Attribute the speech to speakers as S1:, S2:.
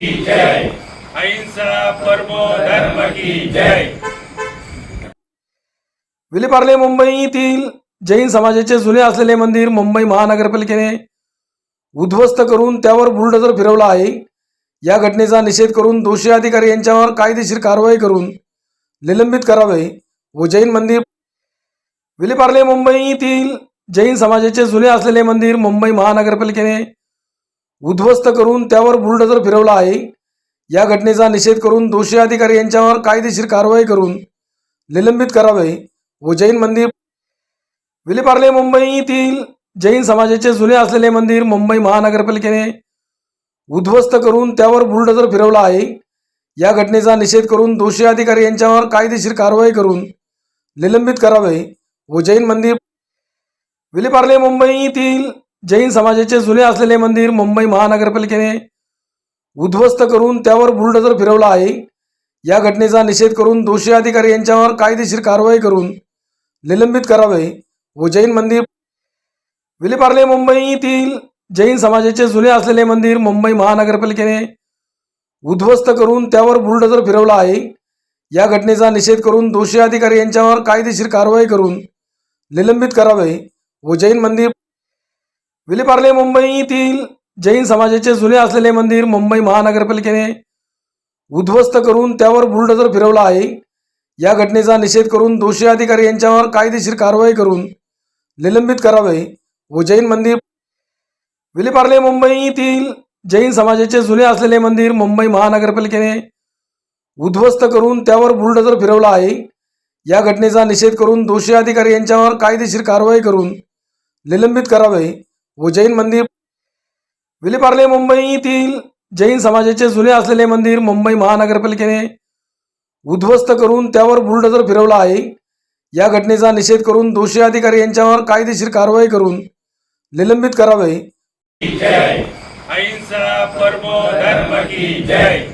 S1: जय। अहिंसा परमो धर्म की जय।
S2: विलेपार्ले मुंबईतील जैन समाजाचे जुने असलेले मंदिर मुंबई महानगरपालिकेने उद्ध्वस्त करून त्यावर बुलडोजर फिरवला आहे. या घटनेचा निषेध करून दोषी अधिकारी यांच्यावर कायदेशीर कारवाई करून निलंबित करावे व जैन मंदिर विलेपार्ले मुंबईतील जैन समाजाचे जुने असलेले मंदिर मुंबई महानगरपालिकेने उद्ध्वस्त करून त्यावर बुलडोजर फिरवला आहे. या घटनेचा निषेध करून दोषी अधिकारी यांच्यावर कायदेशीर कारवाई करून निलंबित करावे. व जैन मंदिर विलेपार्ले मुंबईतील जैन समाजाचे जुने असलेले मंदिर मुंबई महानगरपालिकेने उद्ध्वस्त करून त्यावर बुलडोजर फिरवला आहे. या घटनेचा निषेध करून दोषी अधिकारी यांच्यावर कायदेशीर कारवाई करून निलंबित करावे. व जैन मंदिर विलेपार्ले मुंबई येथील जैन समाजाचे जुने असलेले मंदिर मुंबई महानगरपालिकेने उद्ध्वस्त करून त्यावर बुलडोजर फिरवला आहे. या घटनेचा निषेध करून दोषी अधिकारी यांच्यावर कायदेशीर कारवाई करून निलंबित करावे व जैन मंदिर विलेपार्ले मुंबईतील जैन समाजाचे जुने असलेले मंदिर मुंबई महानगरपालिकेने उद्ध्वस्त करून त्यावर बुलडोजर फिरवला आहे. या घटनेचा निषेध करून दोषी अधिकारी यांच्यावर कायदेशीर कारवाई करून निलंबित करावे व जैन मंदिर विलेपार्ले मुंबई येथील जैन समाजाचे जुने असलेले मंदिर मुंबई महानगरपालिकेने उद्ध्वस्त करून त्यावर बुलडोजर फिरवला आहे. या घटनेचा निषेध करून दोषी अधिकारी यांच्यावर कायदेशीर कारवाई करून निलंबित करावे. व जैन मंदिर विलेपार्ले मुंबईतील जैन समाजाचे जुने असलेले मंदिर मुंबई महानगरपालिकेने उद्ध्वस्त करून त्यावर बुलडोजर फिरवला आहे. या घटनेचा निषेध करून दोषी अधिकारी यांच्यावर कायदेशीर कारवाई करून निलंबित करावे. व जैन मंदिर विलेपार्ले मुंबईतील जैन समाजाचे जुने असलेले मंदिर मुंबई महानगरपालिकेने उद्ध्वस्त करून त्यावर बुलडोजर फिरवला आहे. या घटनेचा निषेध करून दोषी अधिकारी यांच्यावर कायदेशीर कारवाई करून निलंबित करावे.
S1: अहिंसा परमो धर्म की जय.